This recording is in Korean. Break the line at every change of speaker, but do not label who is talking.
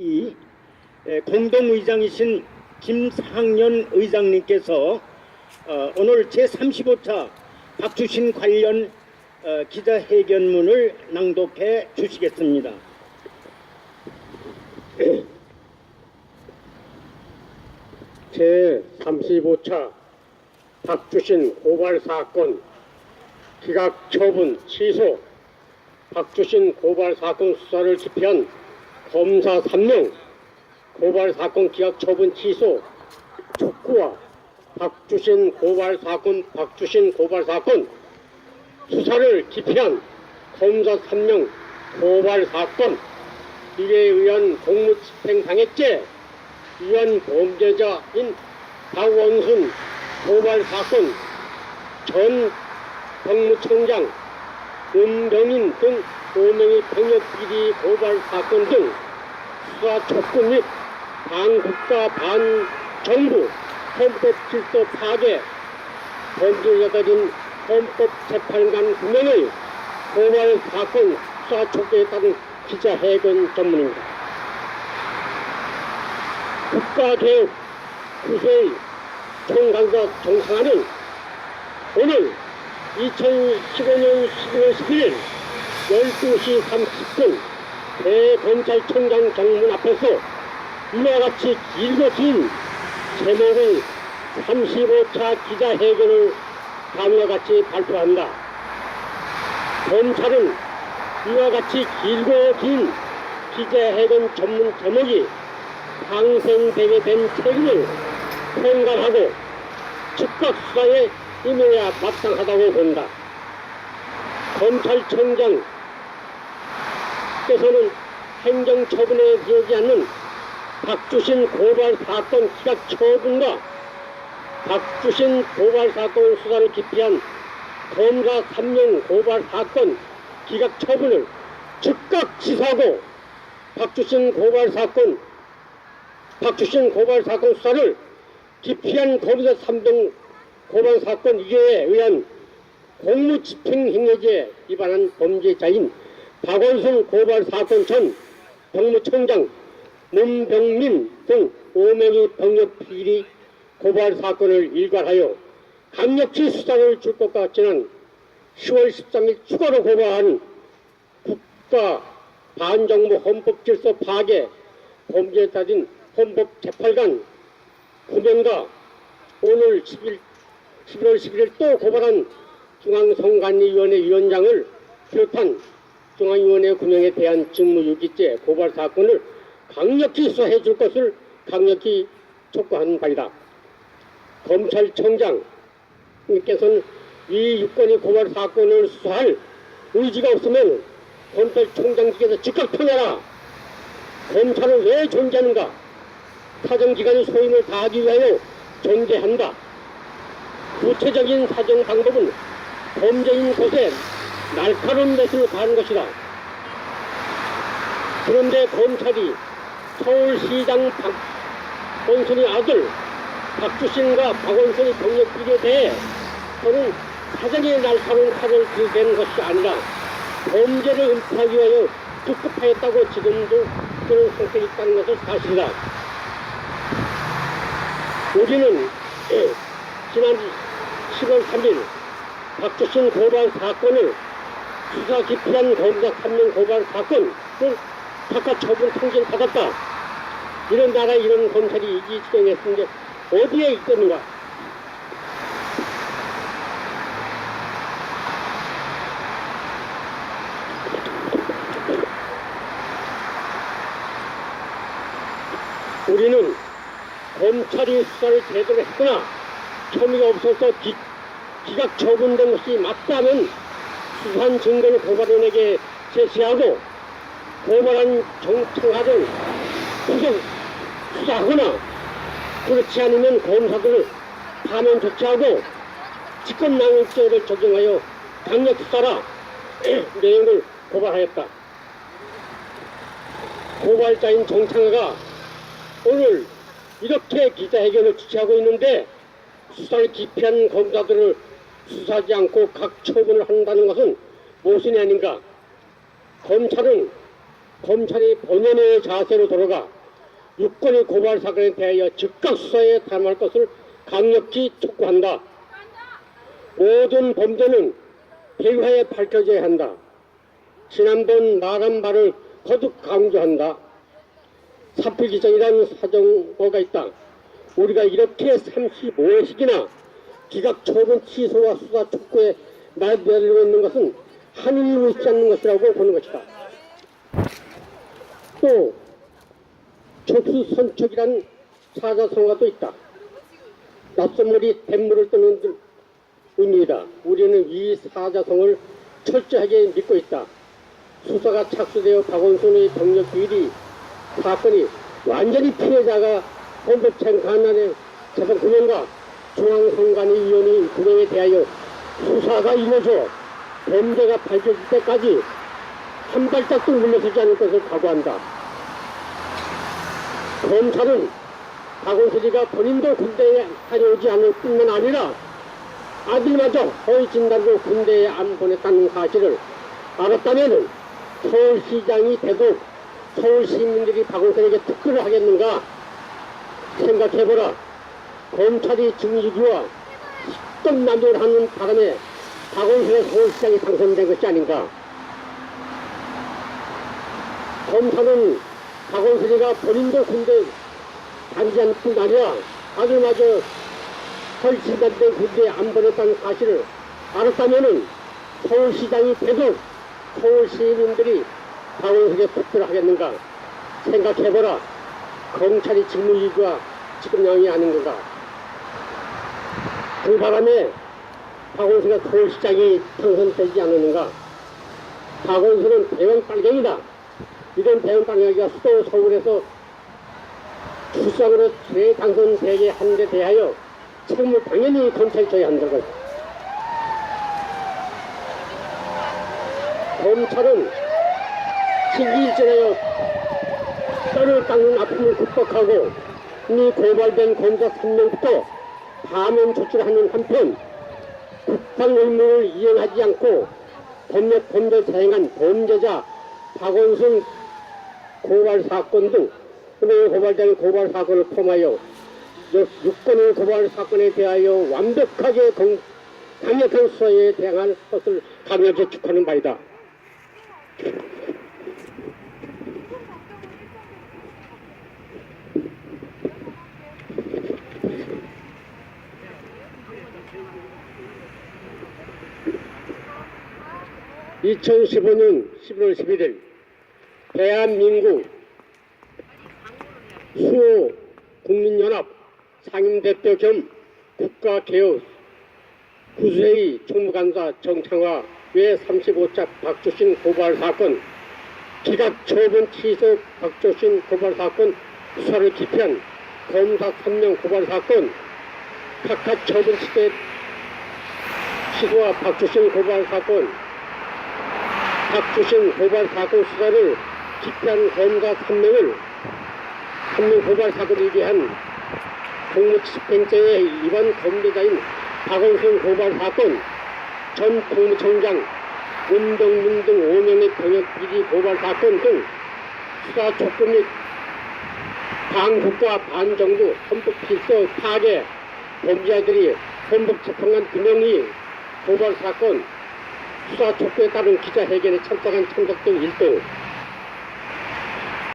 이 에, 공동의장이신 김상년 의장님께서 어, 오늘 제35차 박주신 관련 어, 기자회견문을 낭독해 주시겠습니다.
제35차 박주신 고발 사건 기각 처분 취소 박주신 고발 사건 수사를 기피한 검사 3명 고발 사건 기각 처분 취소 촉구와 박주신 고발 사건 박주신 고발 사건 수사를 기피한 검사 3명 고발 사건 이에 의한 공무집행상해죄 위한 범죄자인 박원순 고발 사건 전 병무청장 은병인 등 5명의 병역 비리 고발 사건 등 수사 촉구 및 반국가 반정부 헌법 질서 파괴 범죄자들인 헌법재판관 9명의 고발 사건 수사 촉구에 따른 기자회견 전문입니다. 국가개혁 구세의 총괄과 정상화는 오늘 2015년 12월 11일 12시 30분 대검찰청장 정문 앞에서 이와 같이 길고 긴 제목의 35차 기자회견을 다음과 같이 발표한다. 검찰은 이와 같이 길고 긴 기자회견 전문 제목이 방생되게 된 책임을 통감하고 즉각 수사에 임해야 마땅하다고 본다. 검찰청장 께서는 행정처분에 되지 않는 박주신 고발 사건 기각 처분과 박주신 고발 사건 수사를 기피한 검사 3명 고발 사건 기각 처분을 즉각 취소하고 박주신 고발 사건 박주신 고발 사건 수사를 기피한 검사 3등 고발 사건 이에 의한 공무집행행위죄 위반한 범죄자인 박원순 고발 사건 전 병무청장 문병민 등 5명의 병역 비리 고발 사건을 일괄하여 강력히 수사를 줄 것 같지는 10월 13일 추가로 고발한 국가 반정부 헌법 질서 파괴 범죄자인 헌법 재판관 9명과 오늘 10일, 11월 11일 또 고발한 중앙선관위원회 위원장을 비롯한 중앙위원회 9명에 대한 직무유기죄 고발 사건을 강력히 수사해 줄 것을 강력히 촉구하는 바이다. 검찰청장님께서는 이 유권의 고발 사건을 수사할 의지가 없으면 검찰총장직에서 즉각 편해라. 검찰은 왜 존재하는가? 사정기관의 소임을 다하기 위하여 존재한다. 구체적인 사정 방법은 범죄인 곳에 날카로운 맷을 가는 것이다. 그런데 검찰이 서울시장 박원순의 아들 박주신과 박원순의 병력 비리에 대해 저는 사정의 날카로운 칼을 들이댄 것이 아니라 범죄를 은폐하기 위하여 급급하였다고 지금도 그런 상태에 있다는 것은 사실이다. 우리는 예, 지난 10월 3일 박주신 고발 사건을 수사 기피한 검사 3명 고발 사건을 각각 처분 통지를 받았다. 이런 나라에 이런 검찰이 이 지경했는데 어디에 있겠는가? 우리는 검찰이 수사를 제대로 했거나 혐의가 없어서 기, 기각 처분된 것이 맞다면 수사한 증거를 고발인에게 제시하고 고발한 정청하를 구속 수사하거나 그렇지 않으면 검사들을 파면 조치하고 직권남용죄를 적용하여 강력 수사라 내용을 고발하였다. 고발자인 정창아가 오늘 이렇게 기자회견을 주최하고 있는데 수사를 기피한 검사들을 수사하지 않고 각 처분을 한다는 것은 모순이 아닌가? 검찰은 검찰이 본연의 자세로 돌아가 육권의 고발 사건에 대하여 즉각 수사에 담할 것을 강력히 촉구한다. 모든 범죄는 대화에 밝혀져야 한다. 지난번 말한 바를 거듭 강조한다. 사표 기정이라는 사정어가 있다. 우리가 이렇게 35회씩이나 기각 처분 취소와 수사 촉구에 날려고 있는 것은 하늘을 의지 않는 것이라고 보는 것이다. 또 접수선척이란 사자성어도 있다. 낯선 물이 뱃물을 뜨는 의미이다. 우리는 이 사자성을 철저하게 믿고 있다. 수사가 착수되어 박원순의 병력 비리 사건이 완전히 피해자가 헌법청 간난의 재판 구명과 중앙선관위 위원회 구명에 대하여 수사가 이루어져 범죄가 밝혀질 때까지 한 발짝도 물러서지 않을 것을 각오한다. 검찰은 박원순이가 본인도 군대에 다녀오지 않을 뿐만 아니라 아들마저 허위 진단으로 군대에 안 보냈다는 사실을 알았다면 서울시장이 돼도 서울 시민들이 박원순에게 특근을 하겠는가 생각해보라. 검찰이 식권 남용을 하는 바람에 박원순의 서울시장이 당선된 것이 아닌가. 검사는 박원순이가 본인도 군대 다니지 않을 뿐 아니라 아들마저 설치단된 군대에 안 보냈다는 사실을 알았다면은 서울시장이 돼도 서울 시민들이 박원순에 투표를 하겠는가 생각해보라. 검찰이 직무유기와 직권량이 아닌 건가. 그 바람에 박원순가 서울시장이 당선되지 않았는가. 박원순은 대형 빨갱이다. 이런 대형 빨갱이가 수도 서울에서 출상으로 재당선되게 한 데 대하여 책임을 당연히 한다는 것. 검찰은 신기일전하여 뼈를 깎는 아픔을 극복하고 이미 고발된 검사 3명부터 파면 조치를 하는 한편 국방 의무를 이행하지 않고 법력 범죄 자행한 범죄자 박원순 고발 사건 등 흔히 고발된 고발 사건을 포함하여 육- 육건의 고발 사건에 대하여 완벽하게 공- 강력한 수사에 대응할 것을 강력히 축하하는 바이다. (2015년 11월 11일) 대한민국 수호 국민연합 상임대표 겸 국가개혁 구수회의 총무간사 정창화 외 35차 박주신 고발 사건 기각 처분 취소 박주신 고발 사건 수사를 기피한 검사 3명 고발 사건 각하 처분 취소 취소와 박주신 고발 사건 박주신 고발 사건 수사를 기피한 검사 3명을 3명 고발 사건을 위한 공무집행죄의 이번 범죄자인 박원순 고발 사건, 전 국무총장 운동민 등 5명의 병역 비리 고발 사건 등 수사 촉구 및 반국가 반정부 헌법 필수 파괴 범죄자들이 헌법 재판관 2명이 고발 사건 수사 촉구에 따른 기자회견에 참석한 참석들 1등